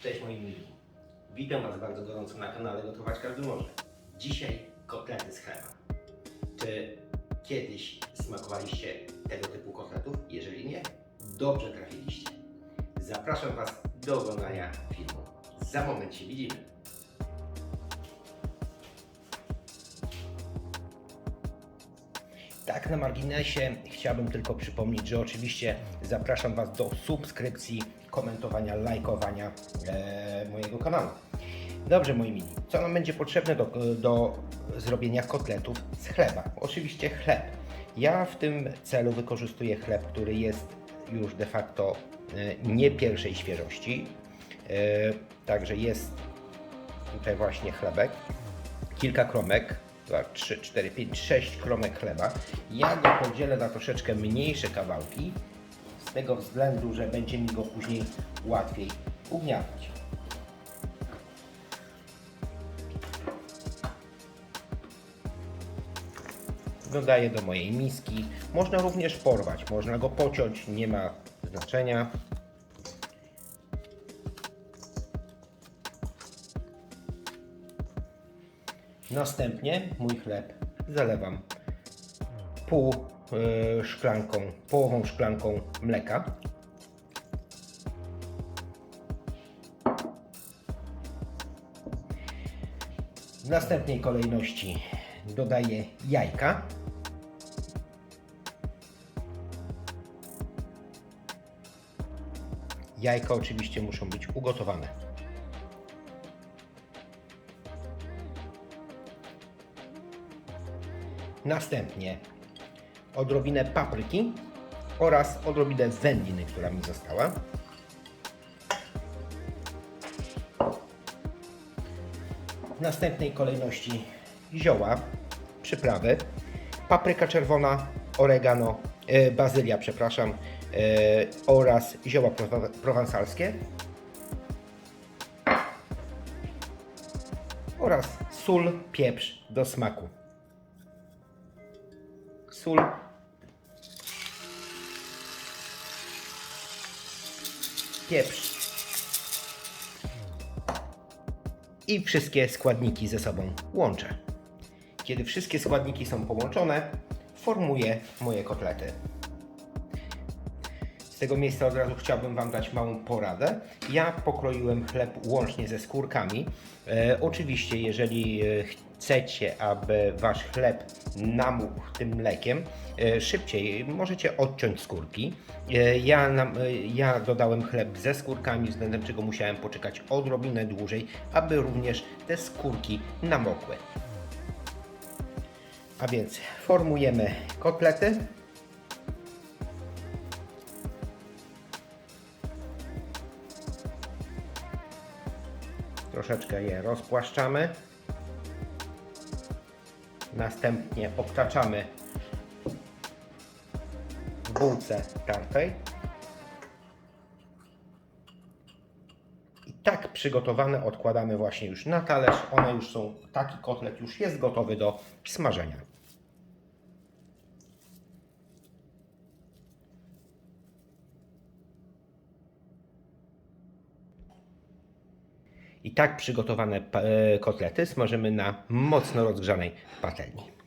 Cześć moi mili. Witam Was bardzo gorąco na kanale Gotować Każdy Może. Dzisiaj kotlety z chleba. Czy kiedyś smakowaliście tego typu kotletów? Jeżeli nie, dobrze trafiliście. Zapraszam Was do oglądania filmu. Za moment się widzimy. Tak, na marginesie chciałbym tylko przypomnieć, że oczywiście zapraszam Was do subskrypcji, komentowania, lajkowania e, mojego kanału. Dobrze, moi mili, co nam będzie potrzebne do, do zrobienia kotletów z chleba? Oczywiście chleb. Ja w tym celu wykorzystuję chleb, który jest już de facto e, nie pierwszej świeżości. E, także jest tutaj właśnie chlebek, kilka kromek, 2, 3, 4, 5, 6 kromek chleba. Ja go podzielę na troszeczkę mniejsze kawałki, z tego względu, że będzie mi go później łatwiej ugniatać. Dodaję do mojej miski. Można również porwać, można go pociąć, nie ma znaczenia. Następnie mój chleb zalewam pół y, szklanką, połową szklanką mleka. W następnej kolejności dodaję jajka. Jajka oczywiście muszą być ugotowane. Następnie odrobinę papryki oraz odrobinę wędliny, która mi została. W następnej kolejności zioła, przyprawy, papryka czerwona, oregano, e, bazylia, przepraszam, e, oraz zioła prowa- prowansalskie oraz sól, pieprz do smaku sól. Pieprz. I wszystkie składniki ze sobą łączę. Kiedy wszystkie składniki są połączone, formuję moje kotlety. Z tego miejsca od razu chciałbym Wam dać małą poradę. Ja pokroiłem chleb łącznie ze skórkami. E, oczywiście, jeżeli e, chcecie, aby Wasz chleb namógł tym mlekiem e, szybciej, możecie odciąć skórki. E, ja, e, ja dodałem chleb ze skórkami, względem czego musiałem poczekać odrobinę dłużej, aby również te skórki namokły. A więc formujemy kotlety. Troszeczkę je rozpłaszczamy. Następnie obtaczamy w bułce tartej. I tak przygotowane odkładamy właśnie już na talerz. One już są, taki kotlet już jest gotowy do smażenia. I tak przygotowane e, kotlety smażymy na mocno rozgrzanej patelni.